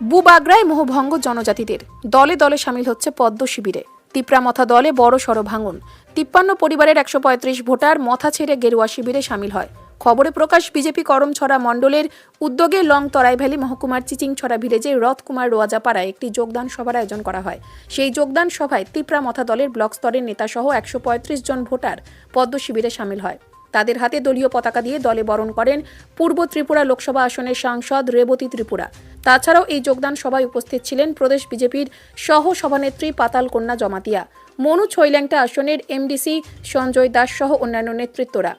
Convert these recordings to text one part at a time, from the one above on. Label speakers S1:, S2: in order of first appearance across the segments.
S1: বুবাগরায় মোহভঙ্গ জনজাতিদের। দলে দলে সামিল হচ্ছে পদ্ম শিবিরে। তিপ্রামথা দলে বড় সড় ভাঙন। তিপ্পান্ন পরিবারের একশো পঁয়ত্রিশ ভোটার মথা ছেড়ে গেরুয়া শিবিরে সামিল হয়। খবরে প্রকাশ, বিজেপি করমছড়া মণ্ডলের উদ্যোগে লং তরাই ভ্যালি মহকুমার চিচিংছড়া ভিলেজে রথকুমার রোয়াজাপাড়ায় একটি যোগদান সভার আয়োজন করা হয়। সেই যোগদান সভায় তিপ্রা মথা দলের ব্লক স্তরের নেতাসহ একশো পঁয়ত্রিশ জন ভোটার পদ্ম শিবিরে সামিল হয়। তাদের হাতে দলীয় পতাকা দিয়ে দলে বরণ করেন পূর্ব ত্রিপুরা লোকসভা আসনের সাংসদ রেবতী ত্রিপুরা। তাছাড়াও এই যোগদান সভায় উপস্থিত ছিলেন প্রদেশ বিজেপির সহ সভানেত্রী পাতাল কন্যা জমাতিয়া, মনু ছৈল্যাংটা আসনের এমডিসি সঞ্জয় দাস সহ অন্যান্য নেতৃত্বরা।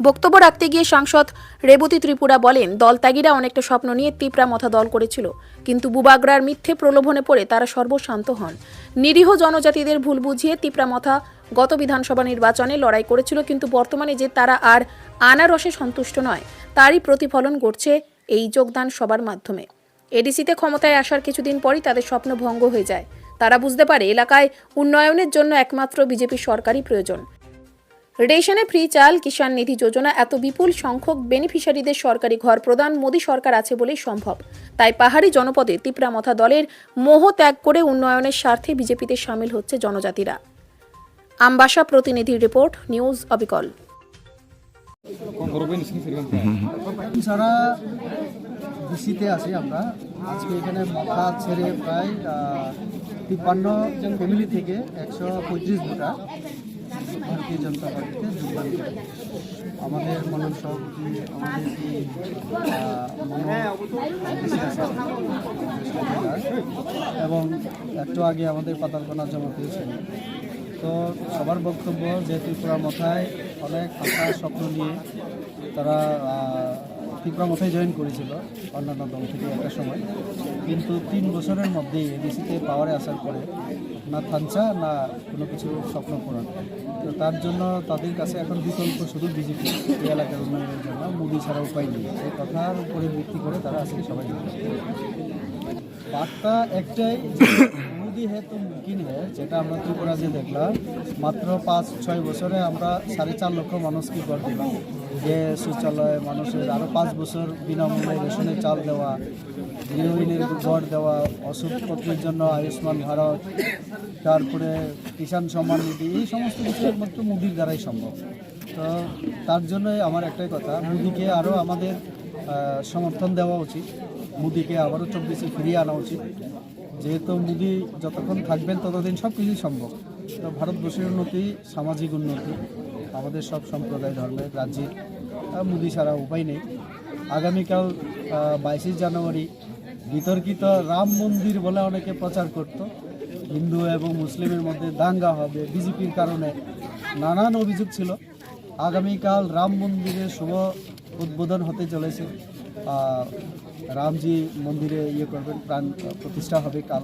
S1: বক্তব্য রাখতে গিয়ে সাংসদ রেবতী ত্রিপুরা বলেন দলত্যাগীরা অনেকটা স্বপ্ন নিয়ে তিপ্রা মথা দল করেছিল, কিন্তু বুবাগরার মিথ্যে প্রলোভনে পড়ে তারা সর্বশান্ত হন। নিরীহ জনজাতিদের ভুল বুঝিয়ে তিপ্রা মথা গত বিধানসভা নির্বাচনে লড়াই করেছিল, কিন্তু বর্তমানে যে তারা আর আনারসে সন্তুষ্ট নয়, তারই প্রতিফলন ঘটছে এই যোগদান সবার মাধ্যমে। এডিসিতে ক্ষমতায় আসার কিছুদিন পরই তাদের স্বপ্ন ভঙ্গ হয়ে যায়। তারা বুঝতে পারে, এলাকায় উন্নয়নের জন্য একমাত্র বিজেপি সরকারই প্রয়োজন। রেশনে ফ্রি চাল, কিষাণ নিধি যোজনা, এত বিপুল সংখ্যক বেনিফিশিয়ারিদের সরকারি ঘর প্রদান মোদী সরকার আছে বলেই সম্ভব। তাই পাহাড়ি জনপদে তিপ্রামথা দলের মোহ ত্যাগ করে উন্নয়নের স্বার্থে বিজেপিতে সামিল হচ্ছে জনজাতিরা। আমবাসা প্রতিনিধি রিপোর্ট, নিউজ অবিকল।
S2: সারা ডিসিতে আছি আমরা। আজকে এখানে মাথা ছেড়ে প্রায় তিপ্পান্ন ফ্যামিলি থেকে একশো পঁয়ত্রিশ ভোটার ভারতীয় জনতা পার্টিতে যোগদান করে। আমাদের মনন সভাপতি, আমাদের এবং একটু আগে আমাদের পাতালকোনা জমা পেয়েছেন। তো সবার বক্তব্য যে ত্রিপুরা মাথায় অনেক আশা, স্বপ্ন নিয়ে তারা ত্রিপুরা মাথায় জয়েন করেছিল অন্যান্য দল থেকে একটা সময়। কিন্তু তিন বছরের মধ্যেই এডিসিতে পাওয়ারে আসার পরে না থানচা, না কোনো কিছু স্বপ্ন পূরণ। তো তার জন্য তাদের কাছে এখন বিকল্প শুধু বিজেপি। এই এলাকার উন্নয়নের জন্য মোদী ছাড়া উপায় নেই। সেই কথার উপরে ভিত্তি করে তারা আজকে সবাই বার্তা একটাই মোদি হে তো মুমকিন হে, যেটা আমরা ত্রিপুরা যে দেখলাম, মাত্র পাঁচ, ছয় বছরে আমরা সাড়ে চার লক্ষ মানুষকে কর দিলাম। যে শৌচালয়, মানুষের আরও পাঁচ বছর বিনামূল্যে রেশনের চাল দেওয়া, গৃহহীনের ঘর দেওয়া, ওষুধপত্রের জন্য আয়ুষ্মান ভারত, তারপরে কিষাণ সম্মান নিধি, এই সমস্ত কিছু একমাত্র মুদির দ্বারাই সম্ভব। তো তার জন্যই আমার একটাই কথা, মুদিকে আরও আমাদের সমর্থন দেওয়া উচিত। মুদিকে আবারও চব্বিশে ফিরিয়ে আনা উচিত। যেহেতু মোদি যতক্ষণ থাকবেন ততদিন সব কিছুই সম্ভব। তো ভারতবর্ষের উন্নতি সামাজিক উন্নতি আমাদের সব সম্প্রদায় ধর্মের রাজ্যের আহ, মোদি ছাড়া উপায় নেই। আগামীকাল বাইশে জানুয়ারি বিতর্কিত রাম মন্দির বলে অনেকে প্রচার করত। হিন্দু এবং মুসলিমের মধ্যে দাঙ্গা হবে বিজেপির কারণে নানান অভিযোগ ছিল। আগামীকাল রাম মন্দিরের শুভ উদ্বোধন হতে চলেছে। রামজি মন্দিরে ইয়ে করবেন, প্রাণ প্রতিষ্ঠা হবে কাল।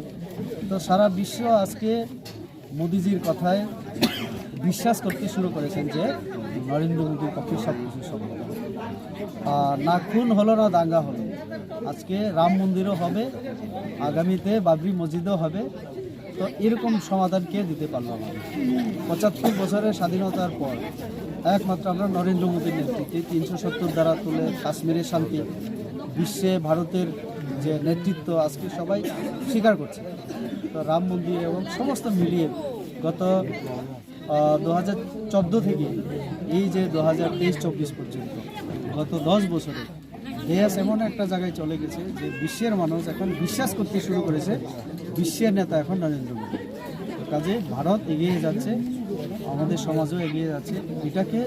S2: তো সারা বিশ্ব আজকে মোদিজির কথায় বিশ্বাস করতে শুরু করেছেন যে নরেন্দ্র মোদীর পক্ষে সব কিছু সম্ভব। না খুন হলো, না দাঙ্গা হলো। আজকে রাম মন্দিরও হবে, আগামীতে বাবরি মসজিদও হবে। তো এরকম সমাধান কে দিতে পারল না পঁচাত্তর বছরের স্বাধীনতার পর একমাত্র আমরা নরেন্দ্র মোদীর নেতৃত্বে তিনশো সত্তর দ্বারা তুলে কাশ্মীরের শান্তি, বিশ্বে ভারতের যে নেতৃত্ব আজকে সবাই স্বীকার করছে। তো রাম মন্দির এবং সমস্ত মিলিয়ে গত দু হাজার চোদ্দ থেকে এই যে দু হাজার তেইশ, চব্বিশ পর্যন্ত গত দশ বছরে দেশ এমন একটা জায়গায় চলে গেছে যে বিশ্বের মানুষ এখন বিশ্বাস করতে শুরু করেছে, বিশ্বের নেতা এখন নরেন্দ্র মোদী। কাজে ভারত এগিয়ে যাচ্ছে, আমাদের সমাজও এগিয়ে যাচ্ছে। এটাকে,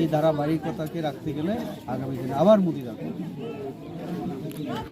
S2: এই ধারাবাহিকতাকে রাখতে গেলে আগামী দিনে আবার মোদি রাখবে